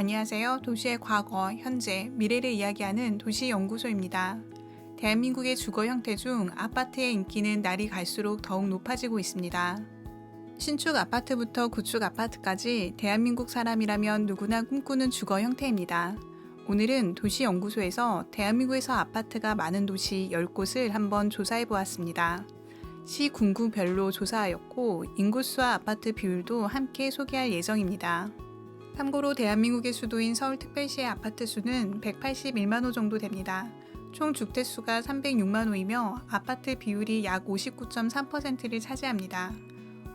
안녕하세요. 도시의 과거, 현재, 미래를 이야기하는 도시연구소입니다. 대한민국의 주거 형태 중 아파트의 인기는 날이 갈수록 더욱 높아지고 있습니다. 신축 아파트부터 구축 아파트까지 대한민국 사람이라면 누구나 꿈꾸는 주거 형태입니다. 오늘은 도시연구소에서 대한민국에서 아파트가 많은 도시 10곳을 한번 조사해 보았습니다. 시 군구별로 조사하였고 인구수와 아파트 비율도 함께 소개할 예정입니다. 참고로 대한민국의 수도인 서울특별시의 아파트 수는 181만 호 정도 됩니다. 총 주택수가 306만 호이며 아파트 비율이 약 59.3%를 차지합니다.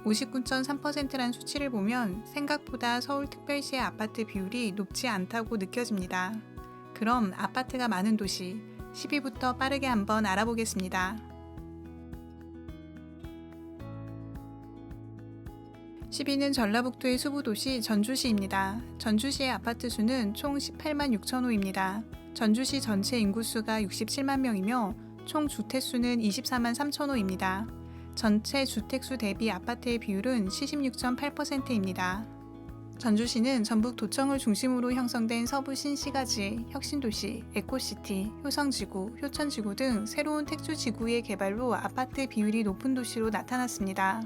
59.3%란 수치를 보면 생각보다 서울특별시의 아파트 비율이 높지 않다고 느껴집니다. 그럼 아파트가 많은 도시 10위부터 빠르게 한번 알아보겠습니다. 10위는 전라북도의 수부도시 전주시입니다. 전주시의 아파트 수는 총 18만 6천 호입니다. 전주시 전체 인구수가 67만 명이며 총 주택수는 24만 3천 호입니다. 전체 주택수 대비 아파트의 비율은 76.8%입니다. 전주시는 전북 도청을 중심으로 형성된 서부 신시가지, 혁신도시, 에코시티, 효성지구, 효천지구 등 새로운 택주지구의 개발로 아파트 비율이 높은 도시로 나타났습니다.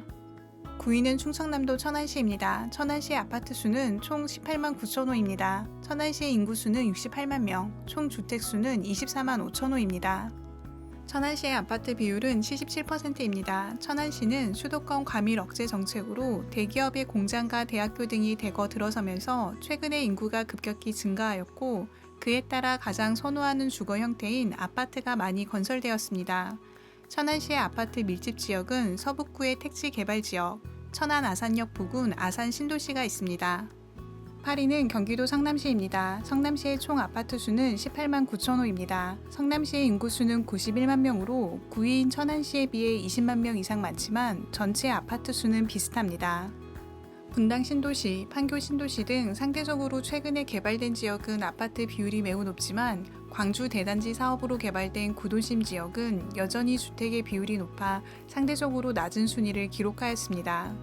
9위는 충청남도 천안시입니다. 천안시의 아파트 수는 총 18만 9천 호입니다. 천안시의 인구 수는 68만 명, 총 주택 수는 24만 5천 호입니다. 천안시의 아파트 비율은 77%입니다. 천안시는 수도권 과밀 억제 정책으로 대기업의 공장과 대학교 등이 대거 들어서면서 최근에 인구가 급격히 증가하였고 그에 따라 가장 선호하는 주거 형태인 아파트가 많이 건설되었습니다. 천안시의 아파트 밀집 지역은 서북구의 택지 개발 지역, 천안 아산역 부근 아산 신도시가 있습니다. 8위는 경기도 성남시입니다. 성남시의 총 아파트 수는 18만 9천 호입니다. 성남시의 인구 수는 91만 명으로 9위인 천안시에 비해 20만 명 이상 많지만 전체 아파트 수는 비슷합니다. 분당 신도시, 판교 신도시 등 상대적으로 최근에 개발된 지역은 아파트 비율이 매우 높지만 광주 대단지 사업으로 개발된 구도심 지역은 여전히 주택의 비율이 높아 상대적으로 낮은 순위를 기록하였습니다.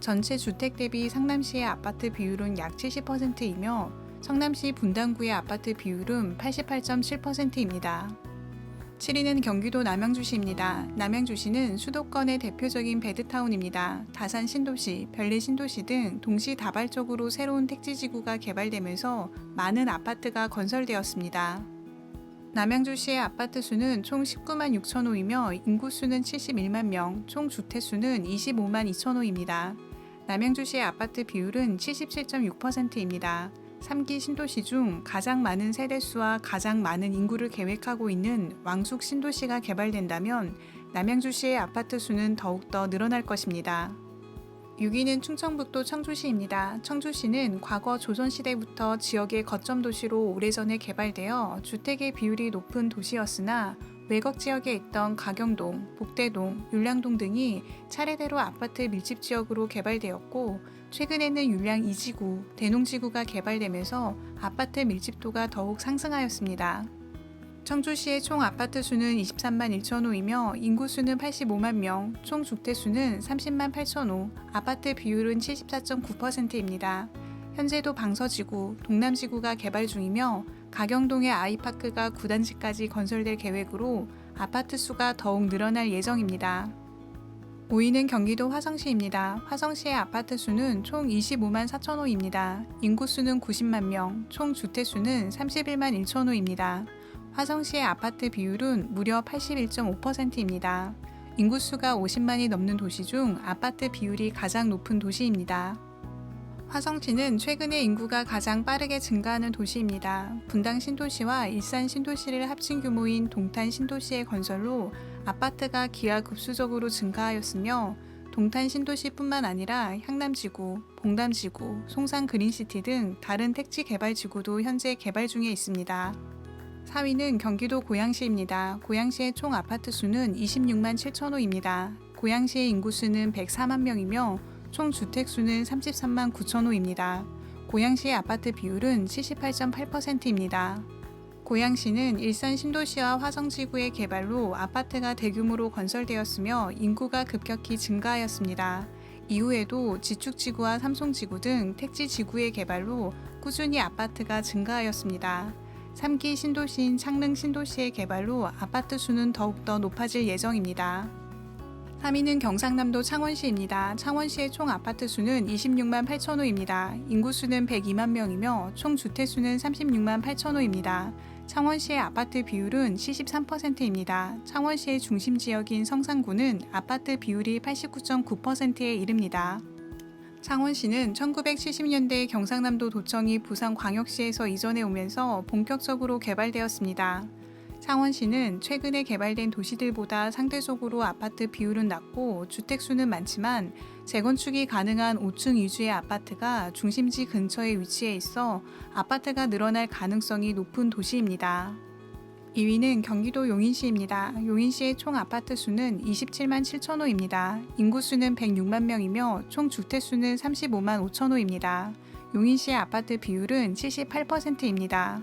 전체 주택 대비 상남시의 아파트 비율은 약 70%이며 성남시 분당구의 아파트 비율은 88.7%입니다. 7위는 경기도 남양주시입니다. 남양주시는 수도권의 대표적인 베드타운입니다. 다산 신도시, 별내 신도시 등 동시 다발적으로 새로운 택지지구가 개발되면서 많은 아파트가 건설되었습니다. 남양주시의 아파트 수는 총 19만 6천 호이며 인구수는 71만 명, 총 주택수는 25만 2천 호입니다. 남양주시의 아파트 비율은 77.6%입니다. 3기 신도시 중 가장 많은 세대수와 가장 많은 인구를 계획하고 있는 왕숙 신도시가 개발된다면 남양주시의 아파트 수는 더욱더 늘어날 것입니다. 6위는 충청북도 청주시입니다. 청주시는 과거 조선시대부터 지역의 거점 도시로 오래전에 개발되어 주택의 비율이 높은 도시였으나 외곽 지역에 있던 가경동, 복대동, 율량동 등이 차례대로 아파트 밀집 지역으로 개발되었고 최근에는 율량 2지구, 대농지구가 개발되면서 아파트 밀집도가 더욱 상승하였습니다. 청주시의 총 아파트 수는 23만 1천 호이며 인구 수는 85만 명, 총 주택 수는 30만 8천 호, 아파트 비율은 74.9%입니다. 현재도 방서지구, 동남지구가 개발 중이며 가경동의 아이파크가 9단지까지 건설될 계획으로 아파트 수가 더욱 늘어날 예정입니다. 5위는 경기도 화성시입니다. 화성시의 아파트 수는 총 25만 4천 호입니다. 인구 수는 90만 명, 총 주택 수는 31만 1천 호입니다. 화성시의 아파트 비율은 무려 81.5%입니다. 인구수가 50만이 넘는 도시 중 아파트 비율이 가장 높은 도시입니다. 화성시는 최근에 인구가 가장 빠르게 증가하는 도시입니다. 분당 신도시와 일산 신도시를 합친 규모인 동탄 신도시의 건설로 아파트가 기하급수적으로 증가하였으며 동탄 신도시뿐만 아니라 향남지구, 봉담지구, 송산 그린시티 등 다른 택지 개발 지구도 현재 개발 중에 있습니다. 4위는 경기도 고양시입니다. 고양시의 총 아파트 수는 26만 7천 호입니다. 고양시의 인구수는 104만 명이며 총 주택수는 33만 9천 호입니다. 고양시의 아파트 비율은 78.8%입니다. 고양시는 일산 신도시와 화성지구의 개발로 아파트가 대규모로 건설되었으며 인구가 급격히 증가하였습니다. 이후에도 지축지구와 삼송지구 등 택지지구의 개발로 꾸준히 아파트가 증가하였습니다. 3기 신도시인 창릉 신도시의 개발로 아파트 수는 더욱더 높아질 예정입니다. 3위는 경상남도 창원시입니다. 창원시의 총 아파트 수는 26만 8천 호입니다. 인구 수는 102만 명이며 총 주택 수는 36만 8천 호입니다. 창원시의 아파트 비율은 73%입니다. 창원시의 중심 지역인 성산구는 아파트 비율이 89.9%에 이릅니다. 창원시는 1970년대 경상남도 도청이 부산광역시에서 이전해 오면서 본격적으로 개발되었습니다. 창원시는 최근에 개발된 도시들보다 상대적으로 아파트 비율은 낮고 주택 수는 많지만 재건축이 가능한 5층 위주의 아파트가 중심지 근처에 위치해 있어 아파트가 늘어날 가능성이 높은 도시입니다. 2위는 경기도 용인시입니다. 용인시의 총 아파트 수는 27만 7천 호입니다. 인구 수는 106만 명이며 총 주택 수는 35만 5천 호입니다. 용인시의 아파트 비율은 78%입니다.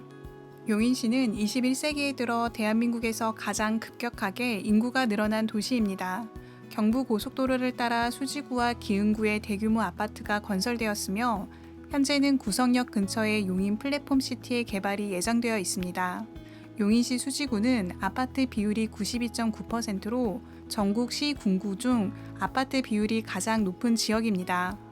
용인 시는 21세기에 들어 대한민국에서 가장 급격하게 인구가 늘어난 도시입니다. 경부 고속도로를 따라 수지구와 기흥구에 대규모 아파트가 건설되었으며 현재는 구성역 근처의 용인 플랫폼 시티의 개발이 예정되어 있습니다. 용인시 수지구는 아파트 비율이 92.9%로 전국 시 군구 중 아파트 비율이 가장 높은 지역입니다.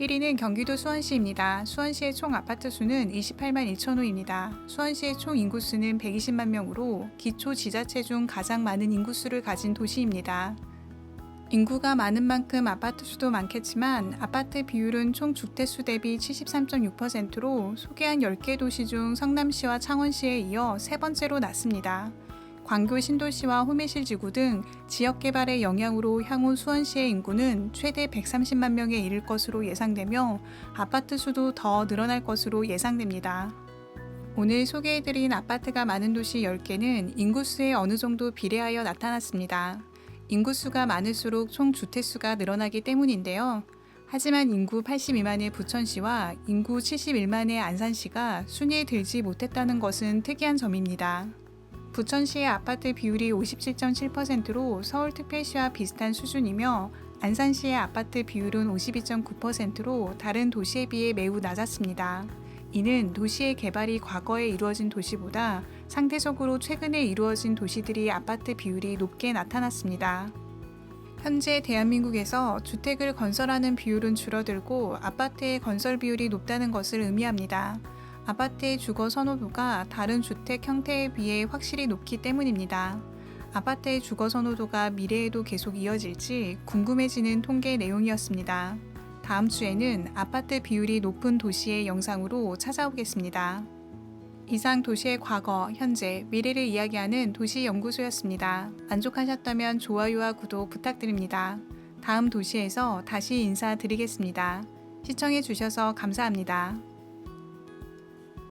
1위는 경기도 수원시입니다. 수원시의 총 아파트 수는 28만 1천 호입니다. 수원시의 총 인구수는 120만 명으로 기초 지자체 중 가장 많은 인구수를 가진 도시입니다. 인구가 많은 만큼 아파트 수도 많겠지만 아파트 비율은 총 주택수 대비 73.6%로 소개한 10개 도시 중 성남시와 창원시에 이어 세 번째로 낮습니다. 광교 신도시와 호미실 지구 등 지역 개발의 영향으로 향후 수원시의 인구는 최대 130만 명에 이를 것으로 예상되며 아파트 수도 더 늘어날 것으로 예상됩니다. 오늘 소개해드린 아파트가 많은 도시 10개는 인구수에 어느 정도 비례하여 나타났습니다. 인구수가 많을수록 총 주택수가 늘어나기 때문인데요. 하지만 인구 82만의 부천시와 인구 71만의 안산시가 순위에 들지 못했다는 것은 특이한 점입니다. 부천시의 아파트 비율이 57.7%로 서울특별시와 비슷한 수준이며 안산시의 아파트 비율은 52.9%로 다른 도시에 비해 매우 낮았습니다. 이는 도시의 개발이 과거에 이루어진 도시보다 상대적으로 최근에 이루어진 도시들이 아파트 비율이 높게 나타났습니다. 현재 대한민국에서 주택을 건설하는 비율은 줄어들고 아파트의 건설 비율이 높다는 것을 의미합니다. 아파트의 주거 선호도가 다른 주택 형태에 비해 확실히 높기 때문입니다. 아파트의 주거 선호도가 미래에도 계속 이어질지 궁금해지는 통계 내용이었습니다. 다음 주에는 아파트 비율이 높은 도시의 영상으로 찾아오겠습니다. 이상 도시의 과거, 현재, 미래를 이야기하는 도시연구소였습니다. 만족하셨다면 좋아요와 구독 부탁드립니다. 다음 도시에서 다시 인사드리겠습니다. 시청해주셔서 감사합니다.